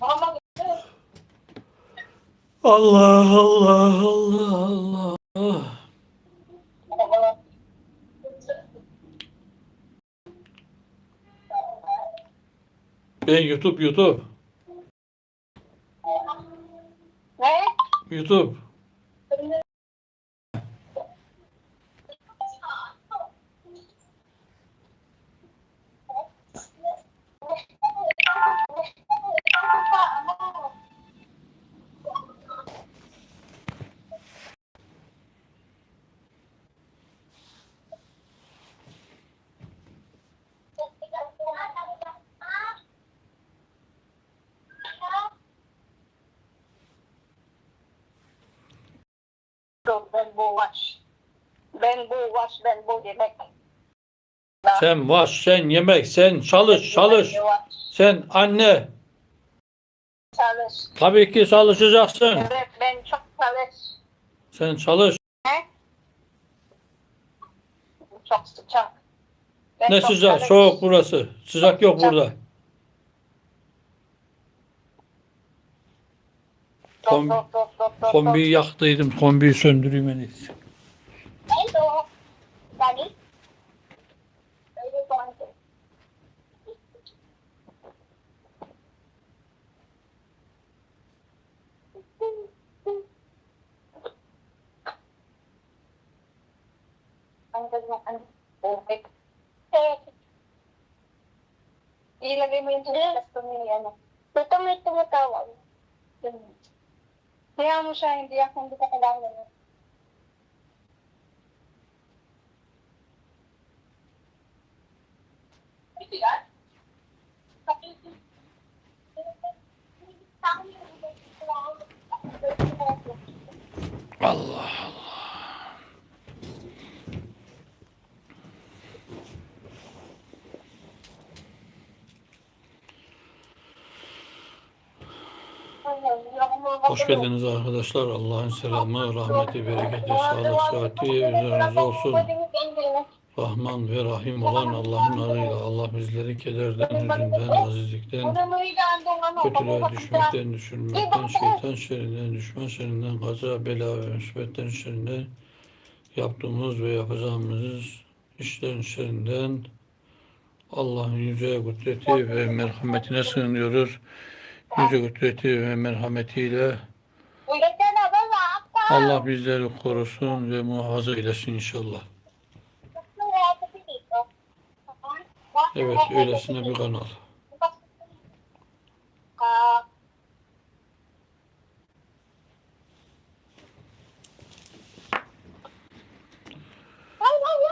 Allah Allah Allah Allah. Ben YouTube YouTube Ne? YouTube. Ben buğaç. Ben buğaç, ben bu yemek. Sen vaş, sen yemek, sen çalış, çalış. Sen anne, Çalış. tabii ki çalışacaksın. Evet, ben çok çalış. Sen çalış. Ne? Çok sıcak. Ben Ne çok sıcak, çalış. soğuk burası. Sıcak yok Sıcak. burada. Kom- Kombiyi yaktıydım, kombiyi söndüreyim en iyisi. Hello. Daddy. You going to? Ang ganda ang tubig. Eh, Ilagay mo yung tubig, tapos tumili, ano. Ito may tumatawag. Kaya mo siya, hindi ako, hindi ka kailangan. Allah. Hoş geldiniz arkadaşlar. Allah'ın selamı, rahmeti, bereketi, sağlık, sıhhati üzerinize olsun. Rahman ve Rahim olan Allah'ın adıyla Allah bizleri kederden, hüzünden, azizlikten, kötülüğe düşmekten, düşürmekten, şeytan şerrinden, düşman şerrinden, kaza, bela ve müsbetten şerrinden, yaptığımız ve yapacağımız işlerin şerrinden Allah'ın yüce kudreti ve merhametine sığınıyoruz. Yüce kudreti ve merhametiyle Allah bizleri korusun ve muhafaza eylesin inşallah. Evet, öylesine bir kanal.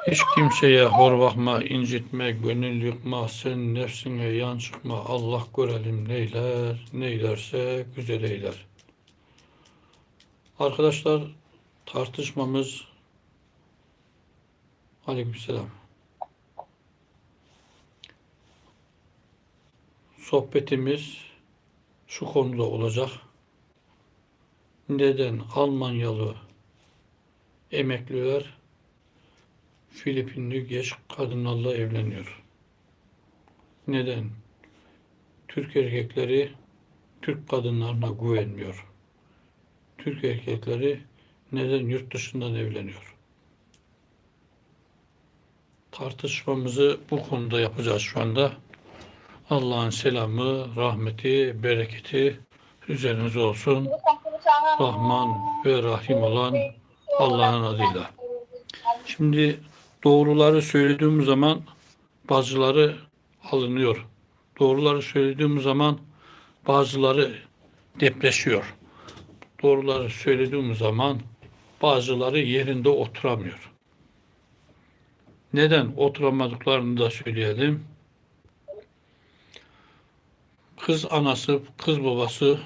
Hiç kimseye hor bakma, incitme, gönül yıkma, sen nefsine yan çıkma. Allah görelim neyler, neylerse güzel eyler. Arkadaşlar tartışmamız Aleykümselam. Sohbetimiz şu konuda olacak. Neden Almanyalı emekliler Filipinli genç kadınlarla evleniyor? Neden? Türk erkekleri Türk kadınlarına güvenmiyor. Türk erkekleri neden yurt dışından evleniyor? Tartışmamızı bu konuda yapacağız şu anda. Allah'ın selamı, rahmeti, bereketi üzerinize olsun. Rahman ve Rahim olan Allah'ın adıyla. Şimdi doğruları söylediğim zaman bazıları alınıyor. Doğruları söylediğim zaman bazıları depreşiyor. Doğruları söylediğim zaman bazıları yerinde oturamıyor. Neden oturamadıklarını da söyleyelim. Kız anası, kız babası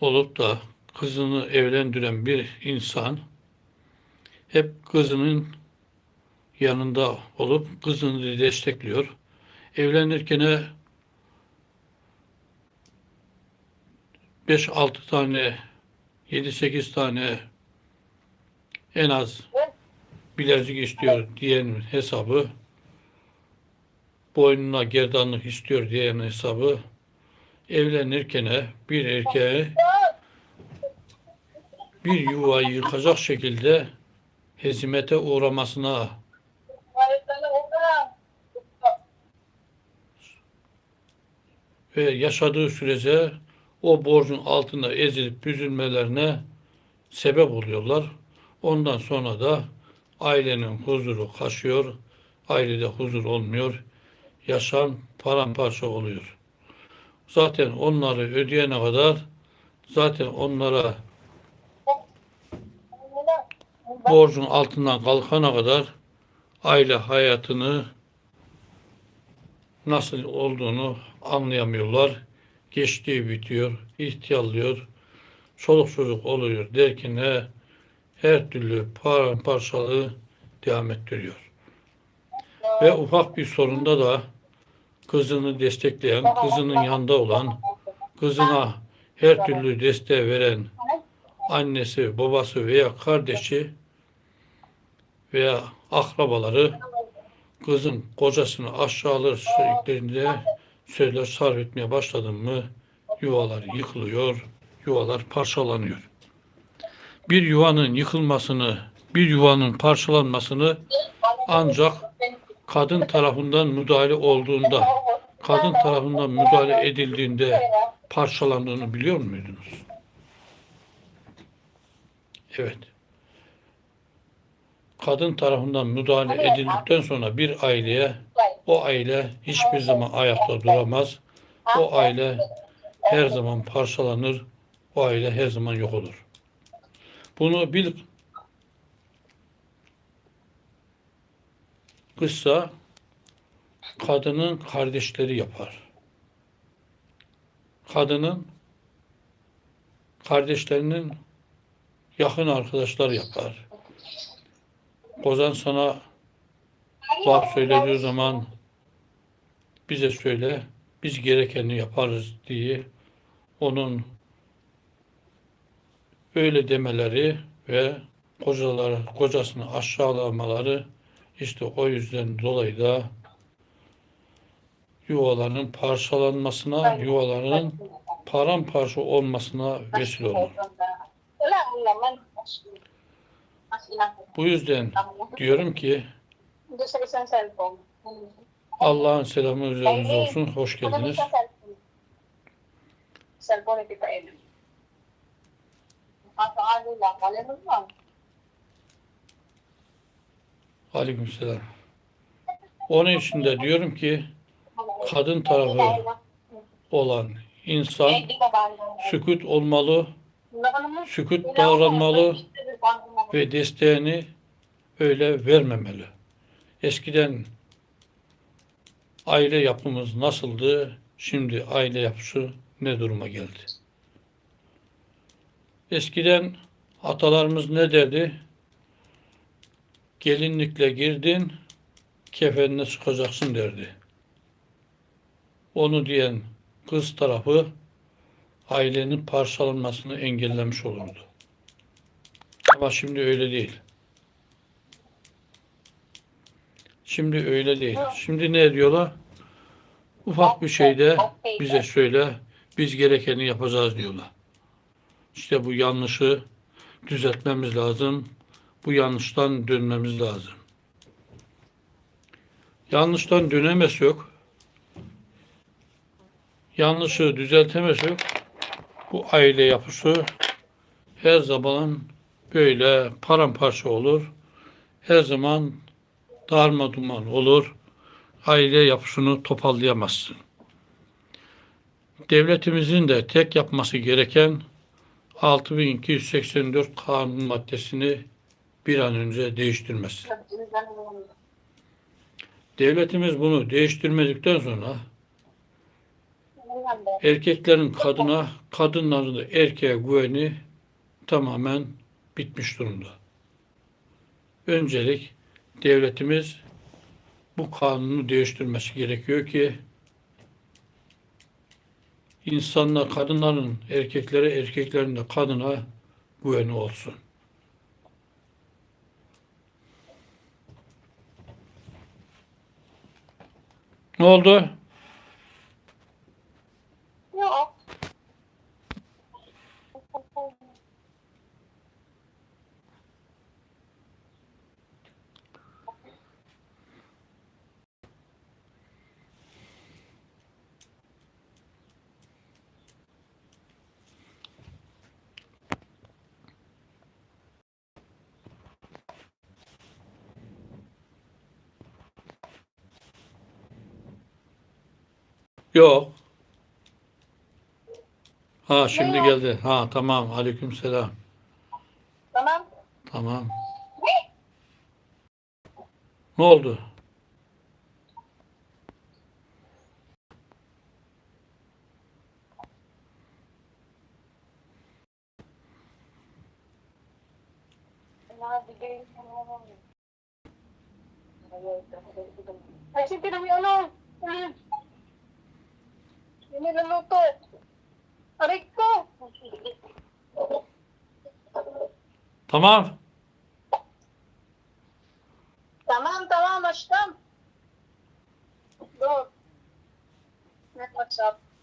olup da kızını evlendiren bir insan hep kızının yanında olup kızını destekliyor. Evlenirken 5-6 tane 7-8 tane en az bilezik istiyor diyen hesabı boynuna gerdanlık istiyor diyen hesabı evlenirken bir erkeğe bir yuvayı yıkacak şekilde hezimete uğramasına ve yaşadığı sürece o borcun altında ezilip büzülmelerine sebep oluyorlar. Ondan sonra da ailenin huzuru kaçıyor, ailede huzur olmuyor, yaşam paramparça oluyor. Zaten onları ödeyene kadar, zaten onlara borcun altından kalkana kadar aile hayatını nasıl olduğunu anlayamıyorlar. Geçtiği bitiyor, ihtiyarlıyor, çoluk çocuk oluyor derken he, her türlü paramparçalığı devam ettiriyor. Ve ufak bir sorunda da kızını destekleyen, kızının yanında olan, kızına her türlü desteği veren annesi, babası veya kardeşi veya akrabaları kızın kocasını aşağılar şeklinde sözler sarf etmeye başladın mı yuvalar yıkılıyor, yuvalar parçalanıyor. Bir yuvanın yıkılmasını, bir yuvanın parçalanmasını ancak kadın tarafından müdahale olduğunda, kadın tarafından müdahale edildiğinde parçalandığını biliyor muydunuz? Evet. Kadın tarafından müdahale edildikten sonra bir aileye o aile hiçbir zaman ayakta duramaz. O aile her zaman parçalanır. O aile her zaman yok olur. Bunu bil kıssa kadının kardeşleri yapar. Kadının kardeşlerinin yakın arkadaşlar yapar. Kozan sana laf söylediği zaman bize söyle, biz gerekeni yaparız diye onun öyle demeleri ve kocaları, kocasını aşağılamaları işte o yüzden dolayı da yuvaların parçalanmasına, yuvaların paramparça olmasına vesile olur. Bu yüzden diyorum ki. Allah'ın selamı üzerinize olsun. Hoş geldiniz. Aleykümselam. Onun için de diyorum ki kadın tarafı olan insan ba? sükut olmalı. Sükut davranmalı ve desteğini öyle vermemeli. Eskiden aile yapımız nasıldı? Şimdi aile yapısı ne duruma geldi? Eskiden atalarımız ne derdi? Gelinlikle girdin, kefenine çıkacaksın derdi. Onu diyen kız tarafı ailenin parçalanmasını engellemiş olurdu. Ama şimdi öyle değil. Şimdi öyle değil. Şimdi ne diyorlar? Ufak bir şeyde bize söyle, biz gerekeni yapacağız diyorlar. İşte bu yanlışı düzeltmemiz lazım. Bu yanlıştan dönmemiz lazım. Yanlıştan dönemezsek, yanlışı düzeltemezsek, bu aile yapısı her zaman böyle paramparça olur. Her zaman darma duman olur. Aile yapısını toparlayamazsın. Devletimizin de tek yapması gereken 6284 kanun maddesini bir an önce değiştirmesi. Devletimiz bunu değiştirmedikten sonra erkeklerin kadına, kadınların da erkeğe güveni tamamen bitmiş durumda. Öncelik devletimiz bu kanunu değiştirmesi gerekiyor ki insanlar, kadınların erkeklere, erkeklerin de kadına güveni olsun. Ne oldu? Yok. Yok. Ha şimdi Ne yok? geldi. Ha tamam. Aleykümselam. Tamam. Tamam. Ne oldu? Ay, si Pinang ano? Ano? Yung niluluto. Aray ko! Tamam. Tamam tamam açtım. Dur. Ne WhatsApp?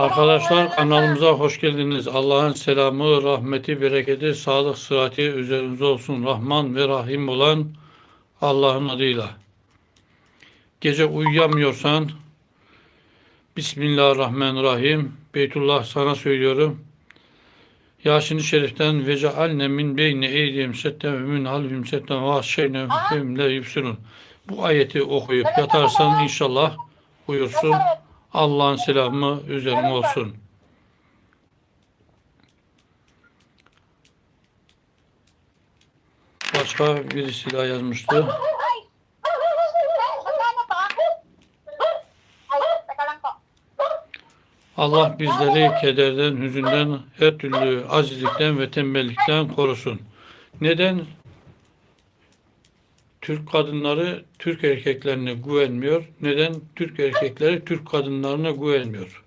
Arkadaşlar kanalımıza hoş geldiniz. Allah'ın selamı, rahmeti, bereketi, sağlık, sıhhati üzerinize olsun. Rahman ve Rahim olan Allah'ın adıyla. Gece uyuyamıyorsan Bismillahirrahmanirrahim. Beytullah sana söylüyorum. Yasin-i Şerif'ten ve cealne min beyni eydihim setten ve min halbim setten ve ahşeyne hüm le. Bu ayeti okuyup yatarsan inşallah uyursun. Allah'ın selamı üzerine olsun. Başka birisi daha yazmıştı. Allah bizleri kederden, hüzünden, her türlü acizlikten ve tembellikten korusun. Neden? Türk kadınları Türk erkeklerine güvenmiyor. Neden? Türk erkekleri Türk kadınlarına güvenmiyor.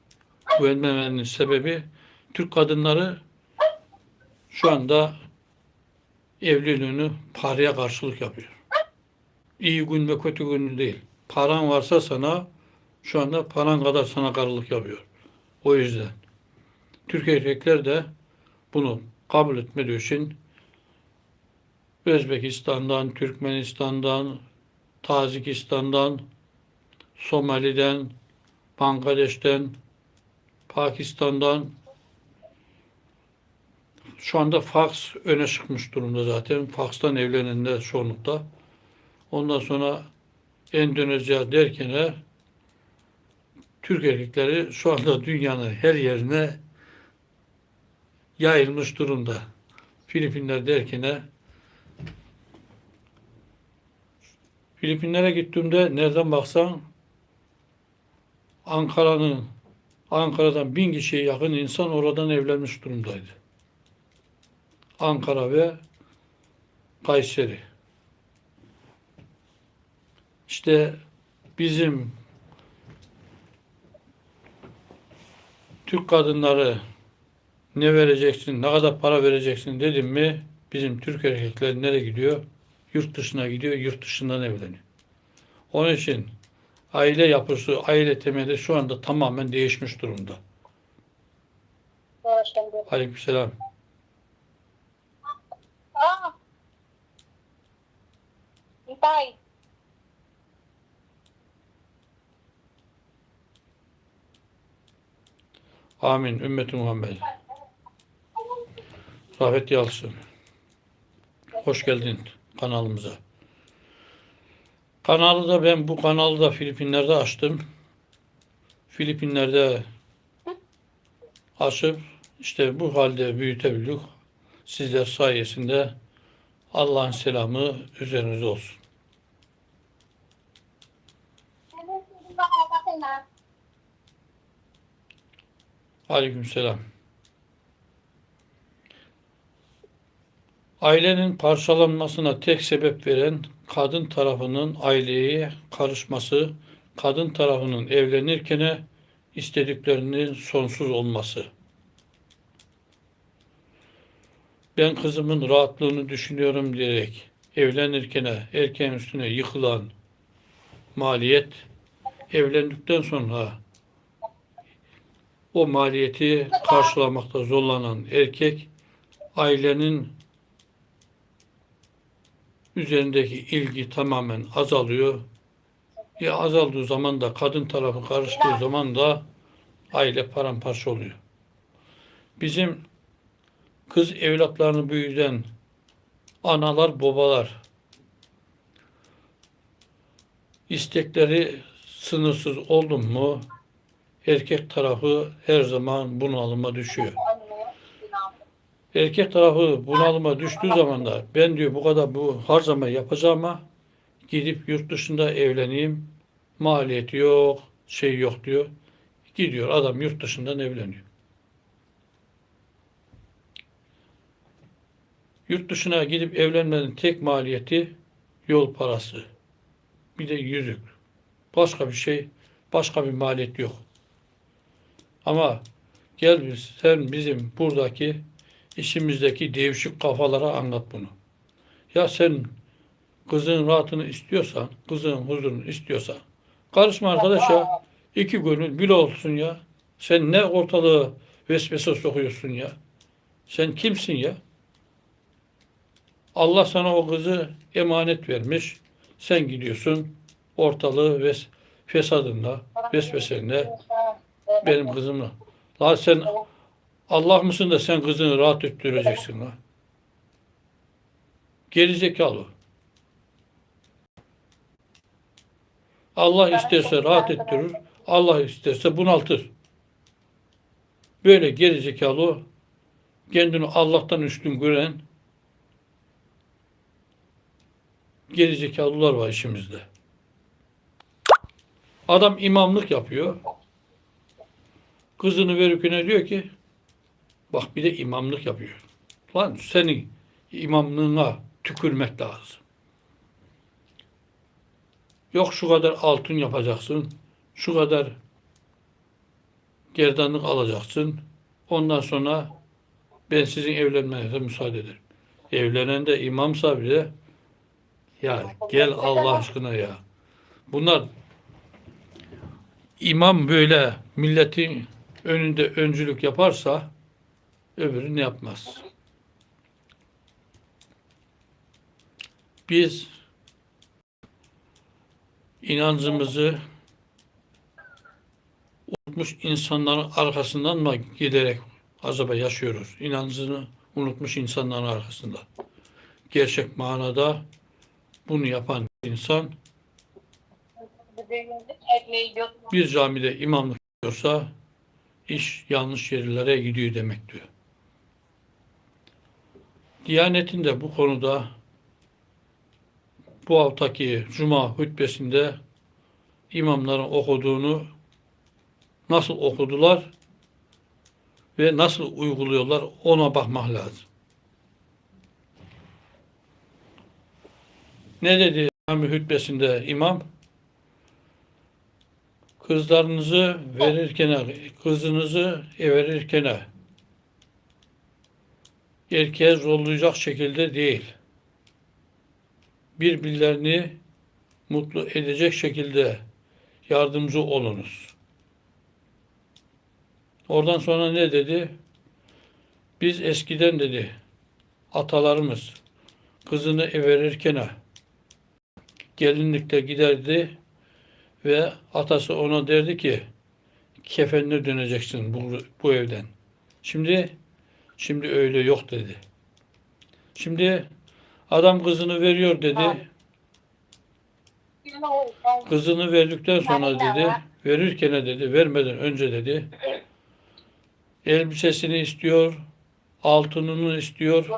Güvenmemenin sebebi Türk kadınları şu anda evliliğini paraya karşılık yapıyor. İyi gün ve kötü gün değil. Paran varsa sana şu anda paran kadar sana karılık yapıyor. O yüzden Türk erkekler de bunu kabul etmediği için Özbekistan'dan, Türkmenistan'dan, Tacikistan'dan, Somali'den, Bangladeş'ten, Pakistan'dan şu anda Faks öne çıkmış durumda zaten. Faks'tan evlenenler çoğunlukla. Ondan sonra Endonezya derken Türk erkekleri şu anda dünyanın her yerine yayılmış durumda. Filipinler derken Filipinlere gittiğimde nereden baksan Ankara'nın Ankara'dan bin kişiye yakın insan oradan evlenmiş durumdaydı. Ankara ve Kayseri. İşte bizim Türk kadınları ne vereceksin, ne kadar para vereceksin dedim mi bizim Türk erkekler nereye gidiyor? Yurt dışına gidiyor, yurt dışından evleniyor. Onun için aile yapısı, aile temeli şu anda tamamen değişmiş durumda. Aleykümselam. Hintay. Amin. Ümmeti Muhammed. Rafet Yalçın. Hoş geldin kanalımıza. Kanalı da ben bu kanalı da Filipinler'de açtım. Filipinler'de açıp işte bu halde büyütebildik. Sizler sayesinde Allah'ın selamı üzerinize olsun. Bakit na? Ailenin parçalanmasına tek sebep veren kadın tarafının aileye karışması, kadın tarafının evlenirken istediklerinin sonsuz olması. Ben kızımın rahatlığını düşünüyorum diyerek evlenirken erkeğin üstüne yıkılan maliyet evlendikten sonra o maliyeti karşılamakta zorlanan erkek ailenin üzerindeki ilgi tamamen azalıyor. E azaldığı zaman da kadın tarafı karıştığı zaman da aile paramparça oluyor. Bizim kız evlatlarını büyüten analar, babalar istekleri sınırsız oldu mu erkek tarafı her zaman bunalıma düşüyor. Erkek tarafı bunalıma düştüğü zaman da ben diyor bu kadar bu harcama yapacağıma gidip yurt dışında evleneyim. Maliyeti yok, şey yok diyor. Gidiyor adam yurt dışından evleniyor. Yurt dışına gidip evlenmenin tek maliyeti yol parası. Bir de yüzük. Başka bir şey, başka bir maliyet yok. Ama gel biz, sen bizim buradaki işimizdeki devşik kafalara anlat bunu. Ya sen kızın rahatını istiyorsan, kızın huzurunu istiyorsan karışma arkadaş ya. İki gönül bir olsun ya. Sen ne ortalığı vesvese sokuyorsun ya. Sen kimsin ya? Allah sana o kızı emanet vermiş. Sen gidiyorsun ortalığı ves fesadınla, vesvesenle benim kızımla. La sen Allah mısın da sen kızını rahat ettireceksin la. Gerizekalı. Allah isterse rahat ettirir, Allah isterse bunaltır. Böyle gerizekalı, kendini Allah'tan üstün gören gerizekalılar var işimizde. Adam imamlık yapıyor. Kızını verirken diyor ki bak bir de imamlık yapıyor. Lan senin imamlığına tükürmek lazım. Yok şu kadar altın yapacaksın. Şu kadar gerdanlık alacaksın. Ondan sonra ben sizin evlenmenize müsaade ederim. Evlenen de imamsa bile ya gel Allah aşkına ya. Bunlar imam böyle milletin önünde öncülük yaparsa öbürü ne yapmaz. Biz inancımızı unutmuş insanların arkasından mı giderek acaba yaşıyoruz? İnancını unutmuş insanların arkasında. Gerçek manada bunu yapan insan bir camide imamlık yapıyorsa iş yanlış yerlere gidiyor demek diyor. Diyanetin de bu konuda bu haftaki Cuma hutbesinde imamların okuduğunu nasıl okudular ve nasıl uyguluyorlar ona bakmak lazım. Ne dedi cami hutbesinde imam? Kızlarınızı verirken, kızınızı verirken erkeğe zorlayacak şekilde değil. Birbirlerini mutlu edecek şekilde yardımcı olunuz. Oradan sonra ne dedi? Biz eskiden dedi atalarımız kızını verirken gelinlikle giderdi ve atası ona derdi ki kefenle döneceksin bu, bu evden. Şimdi şimdi öyle yok dedi. Şimdi adam kızını veriyor dedi. Kızını verdikten sonra dedi, verirken dedi, vermeden önce dedi, elbisesini istiyor, altınını istiyor,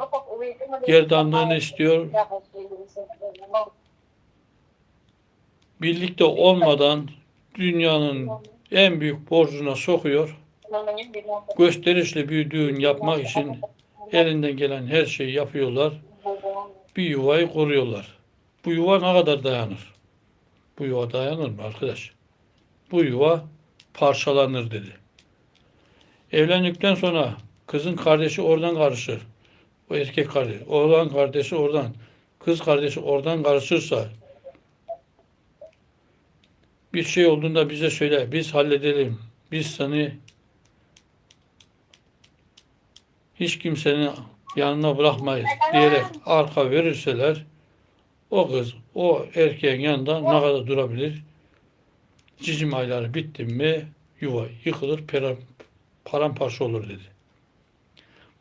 gerdanlığını istiyor. Birlikte olmadan dünyanın en büyük borcuna sokuyor. Gösterişli bir düğün yapmak için elinden gelen her şeyi yapıyorlar. Bir yuvayı koruyorlar. Bu yuva ne kadar dayanır? Bu yuva dayanır mı arkadaş? bu yuva parçalanır dedi. Evlendikten sonra kızın kardeşi oradan karışır. O erkek kardeş, oğlan kardeşi oradan, kız kardeşi oradan karışırsa bir şey olduğunda bize söyle, biz halledelim. Biz seni hiç kimsenin yanına bırakmayız diyerek arka verirseler o kız o erkeğin yanında ne kadar durabilir? Cicim ayları bitti mi yuva yıkılır, paramparça olur dedi.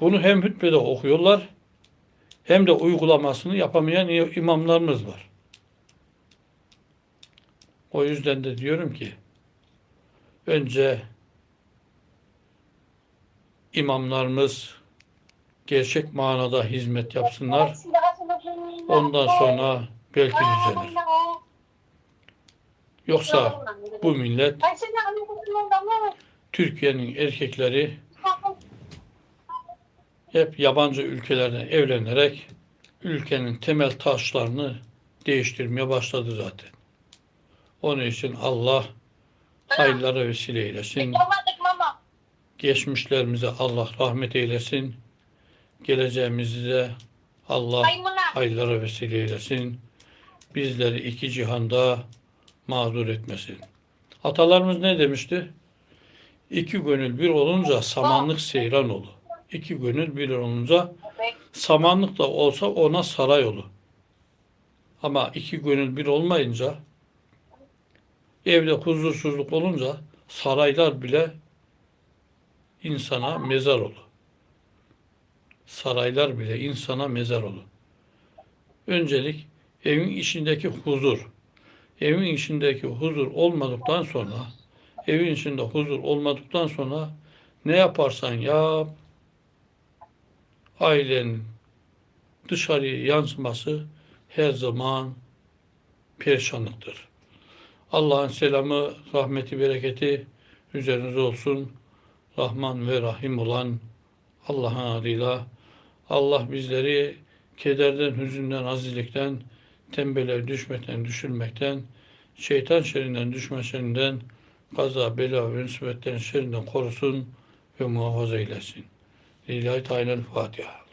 Bunu hem hutbede okuyorlar hem de uygulamasını yapamayan imamlarımız var. O yüzden de diyorum ki önce imamlarımız gerçek manada hizmet yapsınlar. Ondan sonra belki düzelir. Yoksa bu millet Türkiye'nin erkekleri hep yabancı ülkelerden evlenerek ülkenin temel taşlarını değiştirmeye başladı zaten. Onun için Allah hayırlara vesile eylesin. Geçmişlerimize Allah rahmet eylesin. Geleceğimize Allah hayırlara vesile eylesin. Bizleri iki cihanda mağdur etmesin. Atalarımız ne demişti? İki gönül bir olunca samanlık seyran olur. İki gönül bir olunca samanlık da olsa ona saray olur. Ama iki gönül bir olmayınca evde huzursuzluk olunca saraylar bile insana mezar olur. Saraylar bile insana mezar olur. Öncelik evin içindeki huzur. Evin içindeki huzur olmadıktan sonra evin içinde huzur olmadıktan sonra ne yaparsan yap ailenin dışarıya yansıması her zaman perişanlıktır. Allah'ın selamı, rahmeti, bereketi üzerinize olsun. Rahman ve Rahim olan Allah'ın adıyla Allah bizleri kederden, hüzünden, azizlikten, tembele düşmekten, düşürmekten, şeytan şerrinden, düşme şerrinden, kaza, bela ve musibetlerin şerrinden korusun ve muhafaza eylesin. Lillahi Teala'l Fatiha.